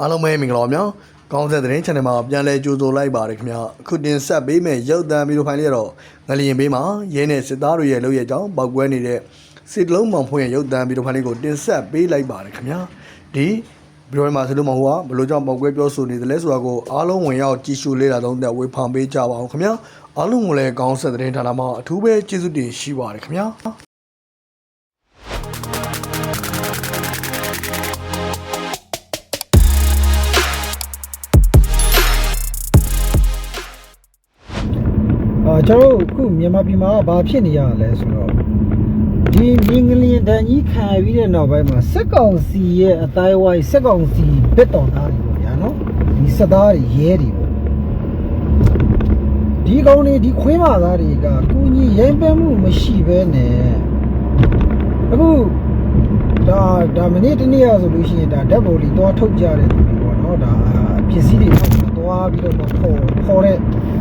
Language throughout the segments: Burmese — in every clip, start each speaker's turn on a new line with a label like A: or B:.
A: အားလုံးပဲမင်္ဂလာပါများကောင်းတဲ့သတင်း channel မှာပြန်လည်ကြိုဆိုလိုက်ပါရခင်ဗျာအခုတင်ဆက်ပေးမယ့်ရုပ်သံဗီဒီယိုဖိုင်လေးကတော့ငလျင်ပေးမှာရဲနဲ့စစ်သားတွေရဲ့လုပ်ရကြောင်းပောက်ကွဲနေတဲ့စစ်တလုံးမောင်ဖွင့်ရဲ့ရုပ်သံဗီဒီယိုဖိုင်လေးကိုတင်ဆက်ပေးလိုက်ပါရခင်ဗျာဒီဗီဒီယိုမှာစစ်လုံးမောင်ဟိုကဘယ်လိုကြောင့်ပောက်ကွဲပြောဆိုနေတယ်လဲဆိုတာကိုအားလုံးဝင်ရောက်ကြည့်ရှုလေ့လာသုံးသပ်ဝေဖန်ပေးကြပါအောင်ခင်ဗျာအားလုံးကိုလည်းကောင်းတဲ့သတင်းဌာနမှာအထူးပဲကျေးဇူးတင်ရှိပါရခင်ဗျာ
B: အာကျွန်တော်တို့အခုမြန်မာပြည်မှာဘာဖြစ်နေရလဲဆိုတော့ဒီမင်းငလျင်တန်ကြီးခံရပြီးတဲ့နောက်ပိုင်းမှာစက်ကောင်စီရဲ့အတိုင်းဝိုင်းစက်ကောင်စီဘက်တော်သားတွေပေါ့ဗျာနော်ဒီစက်သားတွေရဲတွေပေါ့ဒီကောင်တွေဒီခွေးမသားတွေကကုညီရင်ပန်းမှုမရှိဘဲနဲ့အခုဒါဒါမနေ့တနေ့ရဆိုလို့ရှိရင်ဒါဓာတ်ပေါ်လီတော့ထုတ်ကြတဲ့သူတွေပေါ့နော်ဒါပစ္စည်းတွေထုတ်သွားပြီးတော့ပေါ်ပေါ်တဲ့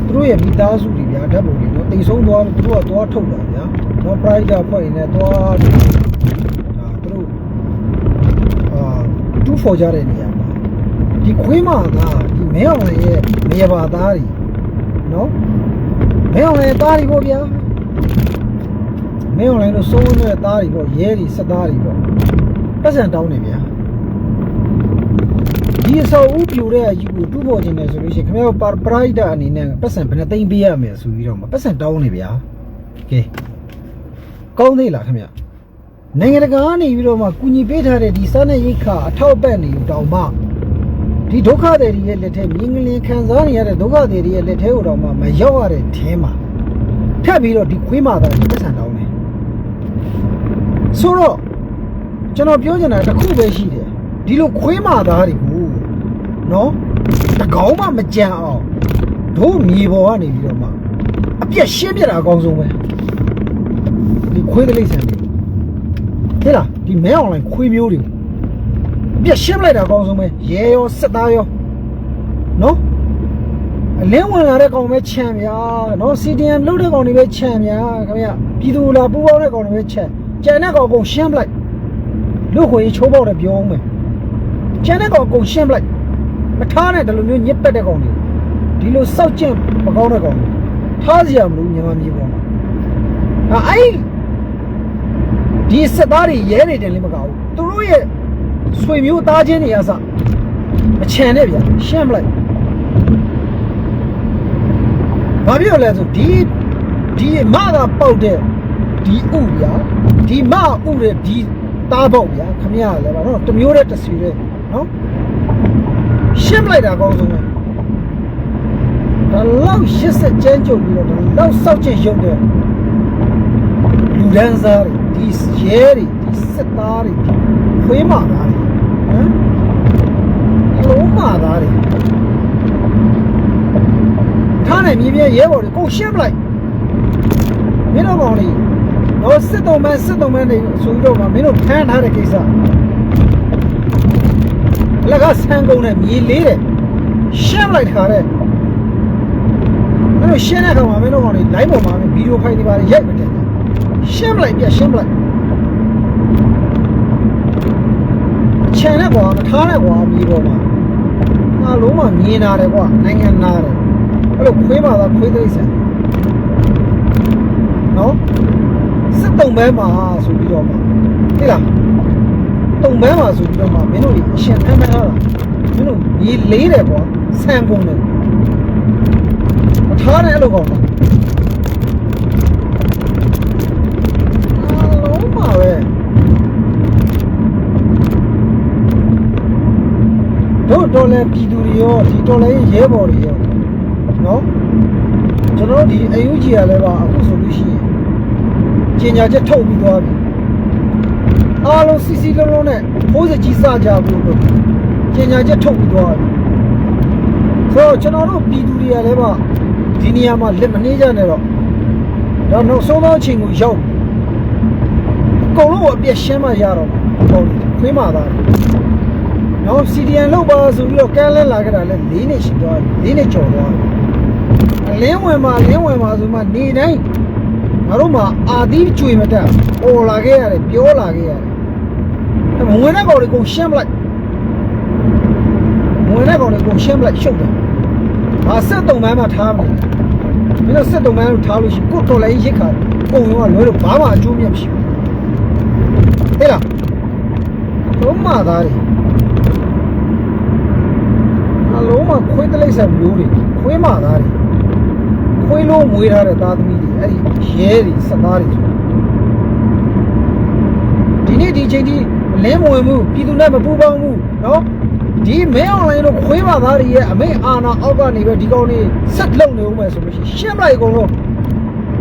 B: သူတို့ရဲ့မိသားစုတွေဗျာဓာတ်ပေါ်လီနော်တိတ်ဆုံးသွားသူတို့ကသွားထုတ်တာဗျာနော် private ဖွဲ့နေနဲ့သွားဒါသူတို့အာတူးဖော်ကြတဲ့နေရာမှာဒီခွေးမကဒီမဲအောင်ရဲ့နေရာပါသားတွေနော်မဲအောင်ရဲ့သားတွေပေါ့ဗျာမင်း online လို့စိုးနေတဲ့သားတွေပေါ့ရဲတွေစက်သားတွေပေါ့ပတ်စံတောင်းနေဗျာ ဒီအစောဥပြိုတဲ့ယူကိုတူးပေါ်ခြင်းနဲ့ဆိုလို့ရှိရင်ခင်ဗျားတို့ပရိုက်တာအနေနဲ့ပတ်စံဘယ်နှသိမ့်ပေးရမယ်ဆိုပြီးတော့မှပတ်စံတောင်းနေဗျာကဲကောင်းသေးလားခင်ဗျာနိုင်ငံတကာကနေပြီးတော့မှကုညီပေးထားတဲ့ဒီစားနဲ့ရိတ်ခါအထောက်အပံ့တွေတောင်မှဒီဒုက္ခတွေရဲ့လက်ထဲမြင်းငလင်းခံစားနေရတဲ့ဒုက္ခတွေရဲ့လက်ထဲကိုတောင်မှမရောက်ရတဲ့ထဲမှာထပ်ပြီးတော့ဒီခွေးမာတာဒီပတ်စံတောင်းနေဆိုတော့ကျွန်တော်ပြောချင်တာတစ်ခုပဲရှိတယ်ဒီလိုခွေးမာသားတွေကို နော်တကောင်းမှမကြံအောင်တို့မြေပေါ်ကနေပြီးတော့မှအပြက်ရှင်းပြတာအကောင်းဆုံးပဲဒီခွေးကလေးဆန်တွေဟဲ့လားဒီမဲအွန်လိုင်းခွေးမျိုးတွေအပြက်ရှင်းလိုက်တာအကောင်းဆုံးပဲရဲရောစစ်သားရောနော်အလင်းဝင်လာတဲ့ကောင်ပဲခြံဗျာနော် CDM လုတ်တဲ့ကောင်တွေပဲခြံဗျာခင်ဗျပြည်သူလာပူပေါင်းတဲ့ကောင်တွေပဲခြံကြံတဲ့ကောင်အကုန်ရှင်းပလိုက်လူခွေချိုးပေါက်တယ်ပြောအောင်မယ်ကြံတဲ့ကောင်အကုန်ရှင်းပလိုက် မထားနဲ့ဒီလိုမျိုးညစ်ပက်တဲ့ကောင်တွေဒီလိုစောက်ကျင့်မကောင်းတဲ့ကောင်တွေထားစရာမလိုမြန်မာပြည်ပေါ်မှာဟာအဲ့ဒီစစ်သားတွေရဲနေတယ်လည်းမကောက်ဘူးသူတို့ရဲ့ဆွေမျိုးသားချင်းတွေအစမချန်နဲ့ဗျာရှင်းပလိုက်။ဘာဖြစ်လို့လဲဆိုဒီဒီမကပေါက်တဲ့ဒီဥဗျာဒီမဥတဲ့ဒီသားပေါက်ဗျာခမရလဲပါတော့တမျိုးတဲ့တစီတဲ့နော် ရှင်းလိုက်တာအကောင်းဆုံးပဲဒါလောက်ရှစ်ဆက်ကျန်းကြုံပြီးတော့ဒါလောက်စောက်ချင်ရုပ်တဲ့လူဒန်းစားတွေဒီရဲတွေဒီစစ်သားတွေခွေးမာသားတွေဟမ်အလုံးမာသားတွေထားနိုင်မြေပြဲရဲဘော်တွေကိုရှင်းပလိုက်မင်းတို့ကောင်လေးတော့စစ်တုံးမန်းစစ်တုံးမန်းတွေဆိုပြီးတော့ကမင်းတို့ဖမ်းထားတဲ့ကိစ္စ အလကဆန်းကုန်းနဲ့မြေလေးတယ်ရှင်းပလိုက်ခါတဲ့မင်းတို့ရှင်းတဲ့ခါမှာမင်းတို့ကောင်လေး line ပေါ်မှာဗီဒီယိုဖိုင်တွေပါရိုက်မတယ်ရှင်းပလိုက်ပြရှင်းပလိုက်ချန်တဲ့ကွာမထားတဲ့ကွာမြေပေါ်မှာငါလုံးဝမြင်လာတယ်ကွာနိုင်ငံနာတယ်အဲ့လိုခွေးပါသားခွေးသိစံနော်စစ်တုံဘဲမှာဆိုပြီးတော့မှသိလား တုံဘဲမှာဆိုပြီးတော့မှမင်းတို့ကြီးအရှင်ဖမ်းမထားတာမင်းတို့ရေလေးတယ်ကွာဆန်ကုန်တယ်မထားနဲ့အဲ့လိုကောင်ပါအားလုံးပါပဲတို့တော်လဲပြည်သူတွေရောဒီတော်လဲရဲဘော်တွေရောနော်ကျွန်တော်တို့ဒီအယူကြီးရလဲပါအခုဆိုလို့ရှိရင်ကျင်ညာချက်ထုတ်ပြီးသွားပြီ အားလုံးစီစီလုံးလုံးနဲ့ဖိုးစကြီးစကြဖို့လို့ကျင်ညာချက်ထုတ်ပြီးသွားပြီဆိုတော့ကျွန်တော်တို့ပြည်သူတွေရလဲပါဒီနေရာမှာလက်မနှေးကြနဲ့တော့တော့နောက်ဆုံးသောအချိန်ကိုရောက်အကုန်လုံးအပြည့်ရှင်းမှရတော့မှာပေါ့ခွေးမှသားတယ်နော် CDN လောက်ပါဆိုပြီးတော့ကန်းလဲလာကြတာလဲ၄နှစ်ရှိသွားပြီ၄နှစ်ကျော်သွားပြီလင်းဝင်မှာလင်းဝင်မှာဆိုမှနေတိုင်းငါတို့မှာအာသီးကျွေမတက်ပေါ်လာခဲ့ရတယ်ပြောလာခဲ့ရတယ် အဲဝင်တဲ့ကောင်တွေကုန်ရှင်းပလိုက်ပုံရှင်းပလိုက်ရှုပ်တယ်ငါစစ်တုံးမှန်းမှာထားမယ်မင်းတို့စစ်တုံးမှန်းကိုထားလို့ရှိရင်ကိုတော်လည်းရိတ်ခါပုံရောကလွဲလို့ဘာမှအကျိုးမြတ်မရှိဘူးဟဲ့လားလုံးမသားတွေအလုံးမခွေးတလိမ့်ဆန်မျိုးတွေခွေးမသားတွေခွေးလုံးမွေးထားတဲ့သားသမီးတွေအဲ့ဒီရဲတွေစသားတွေဆိုဒီနေ့ဒီချိန်ထိအ လင်းမဝင်မှုပြည်သူနဲ့မပူးပေါင်းမှုနော်ဒီမဲအွန်လိုင်းတို့ခွေးမသားတွေရဲ့အမိတ်အာဏာအောက်ကနေပဲဒီကောင်တွေဆက်လုံနေဦးမယ်ဆိုလို့ရှိရင်ရှင်းပလိုက်အကုန်လုံး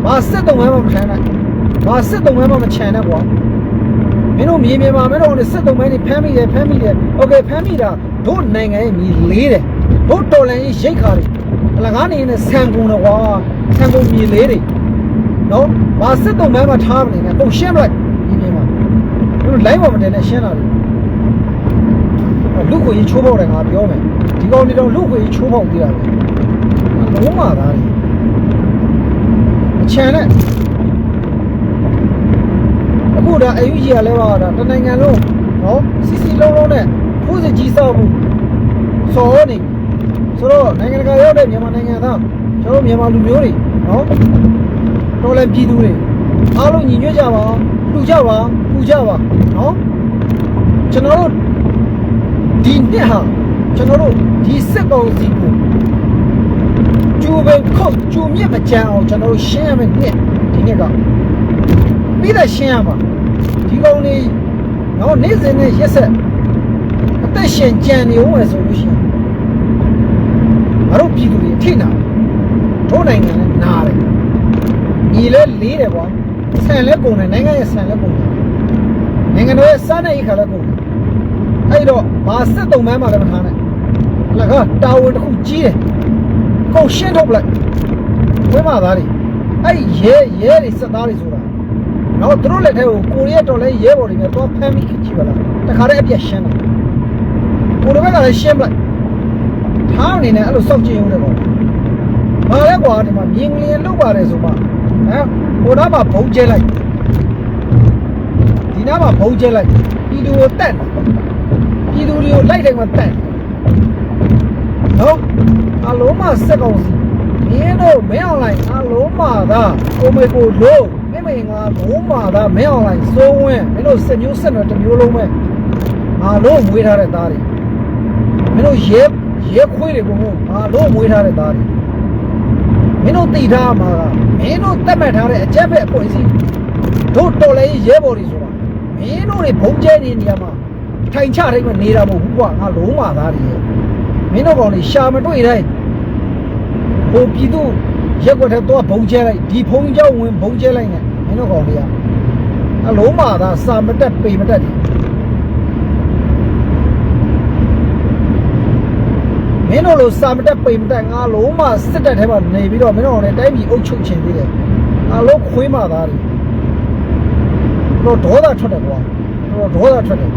B: ဘာစစ်တုံးမှမခံနိုင်ဘာစစ်တုံးမှမချန်နဲ့ကွာ မင်းတို့မြေမြေမှာမင်းတို့ကစစ်တုံးမိုင်းနေဖမ်းမိတယ်ဖမ်းမိတယ်โอเคဖမ်းမိတာတို့နိုင်ငံရဲ့မြေလေးတယ်တို့တော်လန်ရဲ့ရိတ်ခါတွေအလကားနေနဲ့ဆန်ကုန်တော့ကွာဆန်ကုန်မြေလေးတွေနော်ဘာစစ်တုံးမိုင်းမှာထားမနေနဲ့ပုံရှင်းပလိုက်မြေမြေမှာ တို့လိုင်းပေါ်မတင်နဲ့ရှင်းလာတယ်လူကိုကြီးချိုးပေါက်တယ်ငါပြောမယ်ဒီကောင်ဒီတော့လူကိုကြီးချိုးပေါက်သေးတာပဲလုံးမသားတယ်အချန်နဲ့အခုဒါအယူကြီးကလည်းပါတာတနိုင်ငံလုံးနော်စီစီလုံးလုံးနဲ့ဖိုးစစ်ကြီးစောက်မှုစောနေပြီဆိုတော့နိုင်ငံတကာရောက်တဲ့မြန်မာနိုင်ငံသားကျွန်တော်တို့မြန်မာလူမျိုးတွေနော်တော်လည်းပြည်သူတွေအားလုံးညီညွတ်ကြပါ လူကြပါပူကြပါနော်ကျွန်တော်တို့ဒီနှစ်ဟာကျွန်တော်တို့ဒီစစ်ကောင်စီကိုကျူပင်ခုတ်ကျူမြင့်မကြမ်းအောင်ကျွန်တော်တို့ရှင်းရမယ်နှစ်ဒီနှစ်ကပြီးတော့ရှင်းရမှာဒီကောင်လေးတော့နေ့စဉ်နဲ့ရက်ဆက်အသက်ရှင်ကြံနေဦးမယ်ဆိုလို့ရှိရင်ငါတို့ပြည်သူတွေအထိနာတို့နိုင်ငံလည်းနာတယ်ညီလဲလေးတယ်ကွာ ဆန်လဲကုန်တယ်နိုင်ငံရဲ့ဆန်လဲကုန်တယ်နိုင်ငံတော်ရဲ့စားတဲ့အခါလဲကုန်တယ်အဲ့တော့ဘာစစ်တုံးမှန်းမှလည်းမထားနဲ့လကတာဝန်တစ်ခုကြီးတယ်ကုန်ရှင်းထုတ်ပလိုက်ဝဲမသားတွေအဲ့ရဲရဲတွေစက်သားတွေဆိုတာတော့သူတို့လက်ထဲကိုကိုရီးယားတော်လဲရဲဘော်တွေနဲ့တော့ဖမ်းမိခချီပါလားတခါတည်းအပြက်ရှင်းတယ်ကိုရီးယားကလည်းရှင်းပလိုက်ထားအနေနဲ့အဲ့လိုစောက်ကြည့်ရုံနဲ့ပေါ့ဘာလဲကွာဒီမှာမြင်းကလေးလောက်ပါတယ်ဆိုမှ ဟမ်ဟိုနားမှာဘုံကျဲလိုက်ဒီနားမှာဘုံကျဲလိုက်ပြည်သူကိုတက်တယ်ပြည်သူတွေကိုလိုက်တိုင်းမှာတက်တယ်နော်အလုံးမစက်ကောင်စီမင်းတို့မင်းအွန်လိုင်းအလုံးမသာကိုမေကိုလို့မိမိငါလုံးမာသားမင်းအောင်လိုက်စိုးဝင်းမင်းတို့စက်မျိုးဆက်တော်တစ်မျိုးလုံးပဲငါလို့မွေးထားတဲ့သားတွေမင်းတို့ရဲရဲခွေးတွေဘုံဘုံငါလို့မွေးထားတဲ့သားတွေ မင်းတို့သိထားမှာကမင်းတို့သတ်မှတ်ထားတဲ့အကြက်ပဲအဖွဲ့အစည်းတို့တော်လည်းရဲဘော်တွေဆိုတာမင်းတို့တွေဘုံကျဲနေနေရမှာထိုင်ချတိုင်းမနေတာမဟုတ်ဘူးကွာငါလုံးဝသားတယ်မင်းတို့ကောင်တွေရှာမတွေ့တိုင်းဟိုပြည်သူရက်ွက်ထဲတော့ဘုံကျဲလိုက်ဒီဖုံကြောက်ဝင်ဘုံကျဲလိုက်နေမင်းတို့ကောင်တွေကအလုံးမသားစာမတက်ပေမတက်တယ် င်းတို့လိုစာမတက်ပေမတက်ငါလုံးမစစ်တက်ထဲမှာနေပြီးတော့မင်းတို့ကောင်တွေတိုင်းပြည်အုပ်ချုပ်ချင်သေးတယ်အလုံးခွေးမာသားတွေတော့ဒေါသထွက်တယ်ကွာတော့ဒေါသထွက်တယ်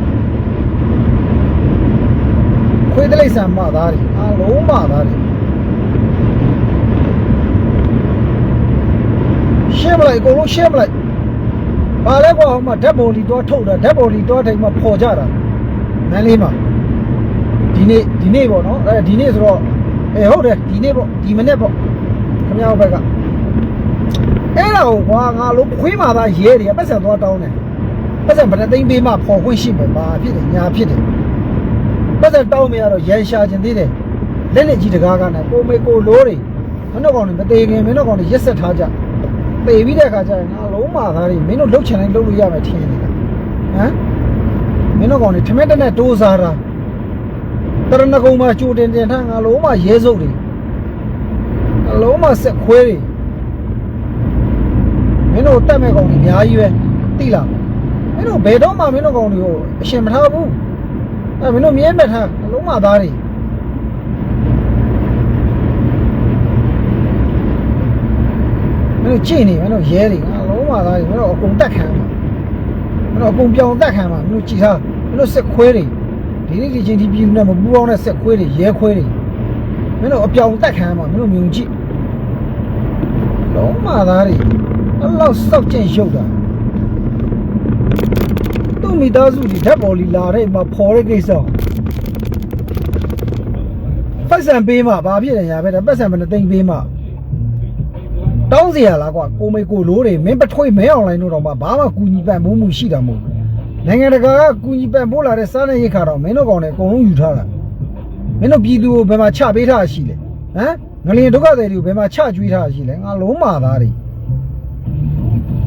B: ခွေးတလိမ့်ဆန်မာသားတွေအလုံးမာသားတွေရှင်းမလိုက်အကုန်လုံးရှင်းမလိုက်ဘာလဲကွာဟိုမှာဓာတ်ပေါ်လီတော့ထုတ်တာဓာတ်ပေါ်လီတော့တိုင်းမှာပေါ်ကြတာမန်းလေးမှာ ဒီနေ့ဒီနေ့ပေါ့နော်အဲဒီနေ့ဆိုတော့အဲဟုတ်တယ်ဒီနေ့ပေါ့ဒီမနေ့ပေါ့ခမရဘက်ကအဲ့ဒါကိုကွာငါလုံးခွေးမာသားရဲတယ်ပတ်စံသွားတောင်းတယ်ပတ်စံဗတဲ့သိန်းပေးမှပေါ်ခွင့်ရှိမယ်ဘာဖြစ်တယ်ညာဖြစ်တယ်ပတ်စံတောင်းမရတော့ရန်ရှာခြင်းသေးတယ်လက်လက်ကြီးတကားကနဲ့ကိုမေကိုလိုးတွေမင်းတို့ကောင်တွေမသေးခင်မင်းတို့ကောင်တွေရက်ဆက်ထားကြပေပြီးတဲ့အခါကျရင်ငါလုံးမာသားတွေမင်းတို့လှုပ်ချင်တိုင်းလှုပ်လို့ရမယ်ထင်နေတာဟမ်မင်းတို့ကောင်တွေထမက်တက်နဲ့တိုးစားတာ တရဏဂုံမှာကြိုတင်တင်ထားငါလုံးမာရဲစုပ်တွေငါလုံးမာဆက်ခွဲတွေမင်းတို့တက်မဲ့ကောင်တွေအများကြီးပဲသိလားမင်းတို့ဘယ်တော့မှမင်းတို့ကောင်တွေကိုအရှင်မထားဘူးအဲမင်းတို့မြဲမြတ်ထားငါလုံးမာသားတွေမင်းတို့ကြည့်နေမင်းတို့ရဲတွေငါလုံးဝသားတွေမင်းတို့အကုန်တက်ခံမှာမင်းတို့အကုန်ပြောင်းတက်ခံမှာမင်းတို့ကြည်ထားမင်းတို့စက်ခွဲတွေ ဒီ的经济比我ချင်းဒီပြည်သူနဲ့မပူးပေါင်းတဲ့ဆက်ခွေးတွေရဲခွေးတွေမင်းတို့အပြောင်တက်ခံမှာမင်းတို့မြုံကြည့်လုံးမ某某 နိုင်ငံတကာကကူညီပံ့ပိုးလာတဲ့စားနေရိတ်ခါတော့မင်းတို့ကောင်တွေအကုန်လုံးယူထားတာမင်းတို့ပြည်သူကိုဘယ်မှာချပေးထားရှိလဲဟမ်ငလျင်ဒုက္ခသည်တွေကိုဘယ်မှာချကျွေးထားရှိလဲငါလုံးမာသားတွေ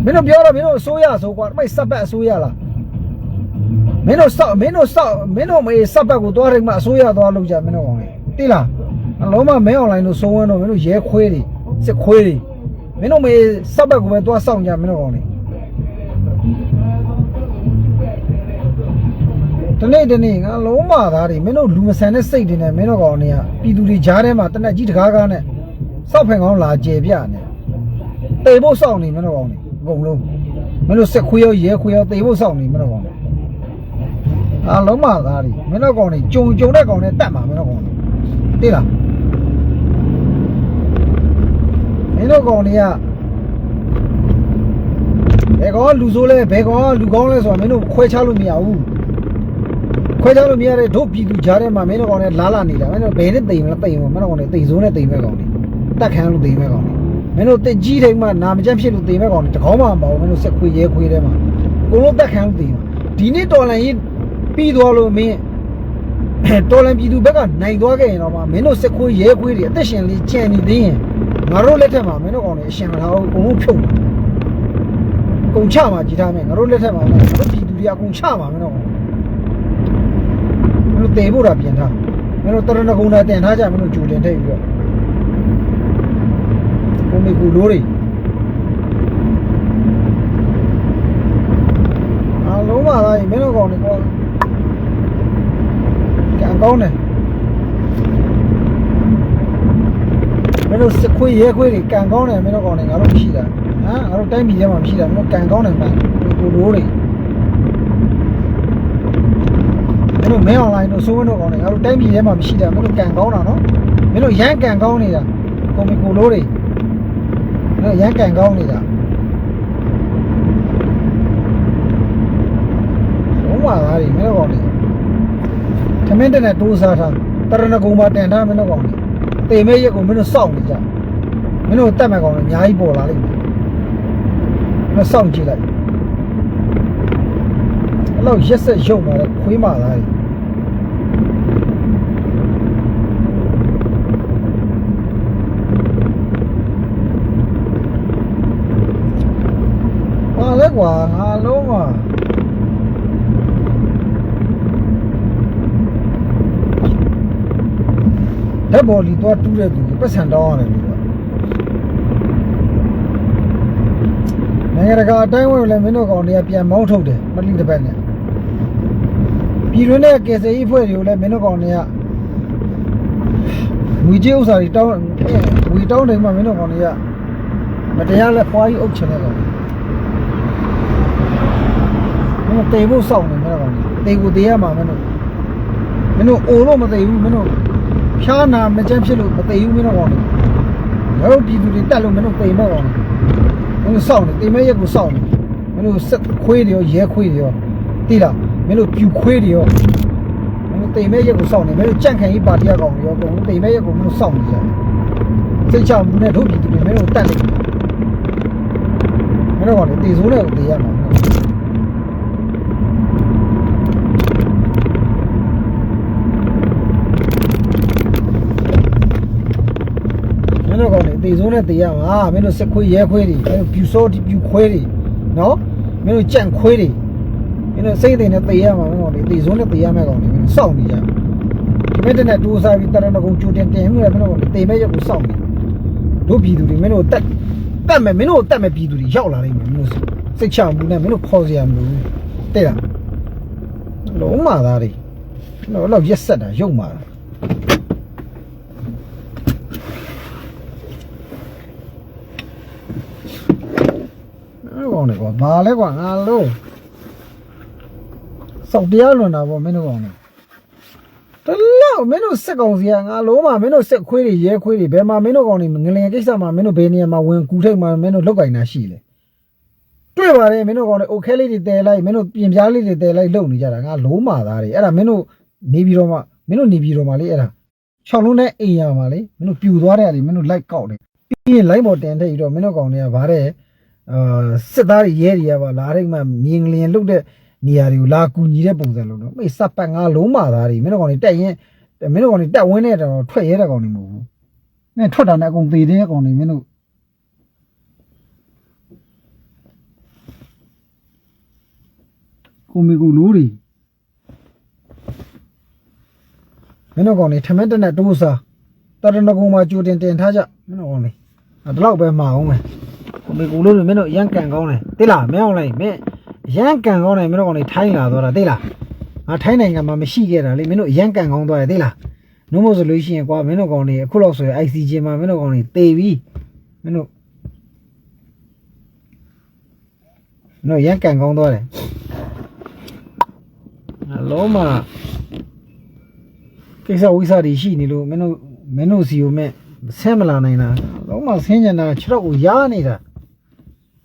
B: မင်းတို့ပြောတော့မင်းတို့အစိုးရဆိုကွာမိုက်စက်ပတ်အစိုးရလားမင်းတို့စောက်မင်းတို့စောက်မင်းတို့မေးစက်ပတ်ကိုသွားတိုင်းမှာအစိုးရသွားလို့ကြမင်းတို့ကောင်တွေတိလားအလုံးမမဲအွန်လိုင်းတို့စိုးဝန်းတို့မင်းတို့ရဲခွေးတွေစစ်ခွေးတွေမင်းတို့မေးစက်ပတ်ကိုပဲသွားစောင့်ကြမင်းတို့ကောင်တွေ တနေ့တနေ့ငါလုံးမသားတွေမင်းတို့လူမဆန်တဲ့စိတ်တွေနဲ့မင်းတို့ကောင်တွေကပြည်သူတွေကြားထဲမှာတနက်ကြီးတကားကားနဲ့စောက်ဖင်ကောင်းလာကျေပြနေတေဖို့စောင့်နေမင်းတို့ကောင်တွေအကုန်လုံးမင်းတို့စက်ခွေးရောရဲခွေးရောတေဖို့စောင့်နေမင်းတို့ကောင်တွေအာလုံးမသားတွေမင်းတို့ကောင်တွေကြုံကြုံတဲ့ကောင်တွေတတ်မှာမင်းတို့ကောင်တွေသိလားမင်းတို့ကောင်တွေကဘယ်ကောင်ကလူဆိုးလဲဘယ်ကောင်ကလူကောင်းလဲဆိုတာမင်းတို့ခွဲခြားလို့မရဘူး ခွဲခြားလို့မရတဲ့တို့ပြည်သူကြားထဲမှာမင်းတို့ကောင်နဲ့လာလာနေတာမင်းတို့ဘယ်နဲ့တိမ်မလဲတိမ်မမင်းတို့ကောင်နဲ့တိမ်စိုးနဲ့တိမ်မဲ့ကောင်တွေတက်ခံလို့တိမ်မဲ့ကောင်တွေမင်းတို့တက်ကြီးတိုင်းမှာနာမကျန်းဖြစ်လို့တိမ်မဲ့ကောင်တွေတကောင်းမှမပေါ့မင်းတို့စက်ခွေရဲခွေထဲမှာကိုလို့တက်ခံလို့တိမ်မှာဒီနေ့တော်လန်ကြီးပြီးသွားလို့မင်းတော်လန်ပြည်သူဘက်ကနိုင်သွားခဲ့ရင်တော့မှမင်းတို့စက်ခွေရဲခွေတွေအသက်ရှင်လေးကြံနေသေးရင်ငါတို့လက်ထက်မှာမင်းတို့ကောင်တွေအရှင်မထားဘူးအကုန်လုံးဖြုတ်မှာကုန်ချမှာကြည်ထားမယ်ငါတို့လက်ထက်မှာငါတို့ပြည်သူတွေအကုန်ချမှာမင်းတို့ကောင် မင်းတို့တေဖို့တာပြင်ထားမင်းတို့တရဏဂုံတာတင်ထားကြမင်းတို့ဂျူတင်ထိတ်ပြီးတော့ကိုမေကူလိုးတွေအလုံးပါလားမင်းတို့ကောင်တွေကောကံကောင်းတယ်မင်းတို့စခွေးရဲခွေးတွေကံကောင်းတယ်မင်းတို့ကောင်တွေငါတို့မရှိတာဟမ်ငါတို့တိုင်းပြည်ထဲမှာမရှိတာမင်းတို့ကံကောင်းတယ်မှန်ကိုလိုးတွေ မင်းတို့မဲအွန်လိုင်းတို့စိုးဝင်းတို့ကောင်းနေငါတို့တိုင်းပြည်ထဲမှာမရှိတာမင်းတို့ကန်ကောင်းတာနော်မင်းတို့ရမ်းကန်ကောင်းနေတာကွန်မီကိုလိုတွေမင်းတို့ရမ်းကန်ကောင်းနေတာလုံးဝသားတွေမင်းတို့ကောင်းနေသမင်းတက်နဲ့တိုးစားထားတရဏဂုံမှာတန်ထားမင်းတို့ကောင်းနေတေမဲရက်ကိုမင်းတို့စောင့်နေကြမင်းတို့တက်မဲ့ကောင်းနေအများကြီးပေါ်လာလိမ့်မယ်မင်းတို့စောင့်ကြည့်လိုက်အဲ့လောက်ရက်ဆက်ရုံပါလေခွေးမာသားတွေ ပါလဲ ကွာငါလုံးမဓာတ်ပေါ်လီတော့တူးတဲ့သူကိုပတ်စံတောင်းရတယ်လို့နိုင်ငံတကာအတိုင်းဝင်လည်းမင်းတို့ကောင်တွေကပြန်မောင်းထုတ်တယ်မလိတစ်ပတ်နဲ့ပြည်တွင်းနဲ့ကေစီအဖွဲ့တွေကိုလည်းမင်းတို့ကောင်တွေကငွေကြေးဥစ္စာတွေတောင်းငွေတောင်းတယ်မှမင်းတို့ကောင်တွေကမတရားလဲဖွားကြီးအုပ်ချင်တဲ့ကောင်တွေ မင်းတို့တေဖို့စောင့်နေမလားကောင်တေကိုတေရမှာမင်းတို့မင်းတို့အိုလို့မတေဘူးမင်းတို့ဖြားနာမကြမ်းဖြစ်လို့မတေဘူးမင်းတို့ကောင်ငါတို့ပြည်သူတွေတက်လို့မင်းတို့တေမဲ့ကောင်မင်းတို့စောင့်နေတေမဲ့ရက်ကိုစောင့်နေမင်းတို့စက်ခွေးတွေရောရဲခွေးတွေရောတိလားမင်းတို့ပြူခွေးတွေရောမင်းတို့တေမဲ့ရက်ကိုစောင့်နေမင်းတို့ကြန့်ခံရေးပါတီရကောင်တွေရောအကုန်လုံးတေမဲ့ရက်ကိုမင်းတို့စောင့်နေကြတယ်စိတ်ချမှုနဲ့တို့ပြည်သူတွေမင်းတို့တက်နေတယ်မင်းတို့ကောင်တေစိုးနဲ့ကိုတေရမှာမင်းတို့ မင်းတို့ကောင်တွေအ သေးဆုံးနဲ့တေးရမှာမင်းတို့စက်ခွေးရဲခွေးတွေမင်းတို့ပြူစောပြူခွေးတွေနော်မင်းတို့ကြန့်ခွေးတွေမင်းတို့စိတ်တွေနဲ့တေးရမှာမင်းတို့တွေအသေးဆုံးနဲ့တေးရမယ့်ကောင်တွေမင်းတို့စောင့်နေကြဒီမဲ့တဲ့နဲ့တိုးစားပြီးတရဏဂုံကျူတင်တင်မှုရမင်းတို့ကောင်တွေတေးမဲ့ရက်ကိုစောင့်နေတို့ပြည်သူတွေမင်းတို့တက်တက်မယ်မင်းတို့တက်မယ်ပြည်သူတွေရောက်လာလိမ့်မယ်မင်းတို့စိတ်ချမှုနဲ့မင်းတို့ခေါ်စရာမလိုဘူးတဲ့လားလုံးမာသားတွေတော့တော့ရက်ဆက်တာရုပ်မာတာ အဲ့ ကောင်လေကွာဘာလဲကွာငါလို့စောက်တရားလွန်တာပေါ့မင်းတို့ကောင်လေတလောက်မင်းတို့စက်ကောင်စီကငါလုံးမှာမင်းတို့စက်ခွေးတွေရဲခွေးတွေဘယ်မှာမင်းတို့ကောင်တွေငလင်ကိစ္စမှာမင်းတို့ဘယ်နေရာမှာဝင်ကူထိတ်မှာမင်းတို့လောက်ကင်တာရှိလေတွေ့ပါတယ်မင်းတို့ကောင်တွေအိုခဲလေးတွေတဲလိုက်မင်းတို့ပြင်ပြားလေးတွေတဲလိုက်လုံနေကြတာငါလုံးမာသားတွေအဲ့ဒါမင်းတို့နေပြီးတော့မှမင်းတို့နေပြီးတော့မှလေအဲ့ဒါ6လုံးနဲ့အိမ်ရမှာလေမင်းတို့ပြူသွားတဲ့အရာတွေမင်းတို့လိုက်ကောက်တယ်ပြီးရင် line ပေါ်တင်တဲ့ပြီးတော့မင်းတို့ကောင်တွေကဗါတဲ့ အာစစ်သားတွေရဲတွေကပါလာတဲ့မှာမြင်လျင်လုတ်တဲ့နေရာတွေကိုလာကူညီတဲ့ပုံစံလုံးတော့မေးစပတ်ငါလုံးမာသားတွေမင်းတို့ကောင်တွေတက်ရင်မင်းတို့ကောင်တွေတက်ဝင်းတဲ့တော့ထွက်ရဲတဲ့ကောင်တွေမဟုတ်ဘူးမင်းထွက်တာနဲ့အကုန်သေးတဲ့ကောင်တွေမင်းတို့ကိုမီကူလူတွေမင်းတို့ကောင်တွေထမင်းတက်နဲ့တိုးစားတရဏဂုံမှာကြိုတင်တင်ထားကြမင်းတို့ကောင်တွေအဲ့ဒီလောက်ပဲမှာအောင်မယ် ကိုမီကူလူတွေမင်းတို့အရန်ကန်ကောင်းတယ်သိလားမင်းအောင်လိုက်မင်းအရန်ကန်ကောင်းတယ်မင်းတို့ကောင်တွေထိုင်းလာသွားတာသိလားငါထိုင်းနိုင်ငံမှာမရှိခဲ့တာလေမင်းတို့အရန်ကန်ကောင်းသွားတယ်သိလားနှုတ်မို့ဆိုလို့ရှိရင်ကွာမင်းတို့ကောင်တွေအခုလောက်ဆိုရင် ICJ မှာမင်းတို့ကောင်တွေတေပြီမင်းတို့မင်းတို့အရန်ကန်ကောင်းသွားတယ်အလုံးမကိစ္စဝိစာတွေရှိနေလို့မင်းတို့မင်းတို့စီကိုမဲ့ဆင်းမလာနိုင်တာလုံးမဆင်းကျင်တာခြေတော့ကိုရားနေတာ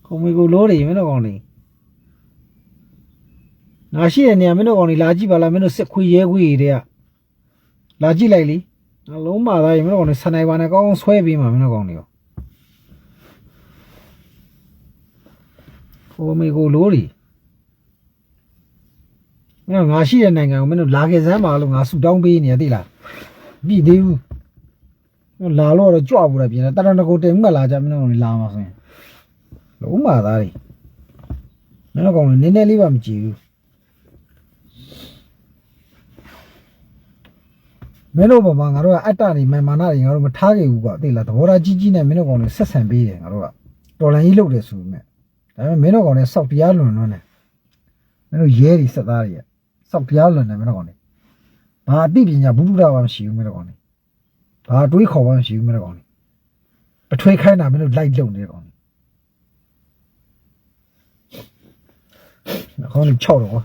B: ခုံမီကိုလိုးတွေမင်းတို့ကောင်တွေငါရှိတဲ့နေရာမင်းတို့ကောင်တွေလာကြည့်ပါလားမင်းတို့စစ်ခွေရဲခွေတွေကလာကြည့်လိုက်လीအလုံးမသားရေမင်းတို့ကောင်တွေစနိုက်ပါနဲ့ကောင်းကောင်းဆွဲပြီးမှမင်းတို့ကောင်တွေရောခုံမီကိုလိုးတွေမင်းတို့ငါရှိတဲ့နိုင်ငံကိုမင်းတို့လာခဲ့စမ်းပါလို့ငါဆူတောင်းပေးနေရသိလားမပြီးသေးဘူးလာတော့တော့ကြွဖို့လည်းပြင်တယ်တရဏဂုံတင်မှလာကြမင်းတို့လာမှာဆိုရင် လုံးမာသားတွေမင်းတို့ကောင်လည်းနည်းနည်းလေးပါမကြည့်ဘူးမင်းတို့ဘာမှငါတို့ကအတ္တတွေမန်မာနတွေငါတို့မထားခဲ့ဘူးကွာသိလားသဘောထားကြီးကြီးနဲ့မင်းတို့ကောင်တွေဆက်ဆံပေးတယ်ငါတို့ကတော်လန်ကြီးလုပ်တယ်ဆိုပေမဲ့ဒါပေမဲ့မင်းတို့ကောင်တွေစောက်တရားလွန်လွန်းတယ်မင်းတို့ရဲတွေစက်သားတွေကစောက်တရားလွန်တယ်မင်းတို့ကောင်တွေဘာအသိပညာဘုဒ္ဓဘာမှမရှိဘူးမင်းတို့ကောင်တွေဘာတွေးခေါ်မှမရှိဘူးမင်းတို့ကောင်လေးပထွေးခိုင်းတာမင်းတို့လိုက်လုံနေတဲ့ကောင်လေး ခေါင်းလေး6တော့ကွာ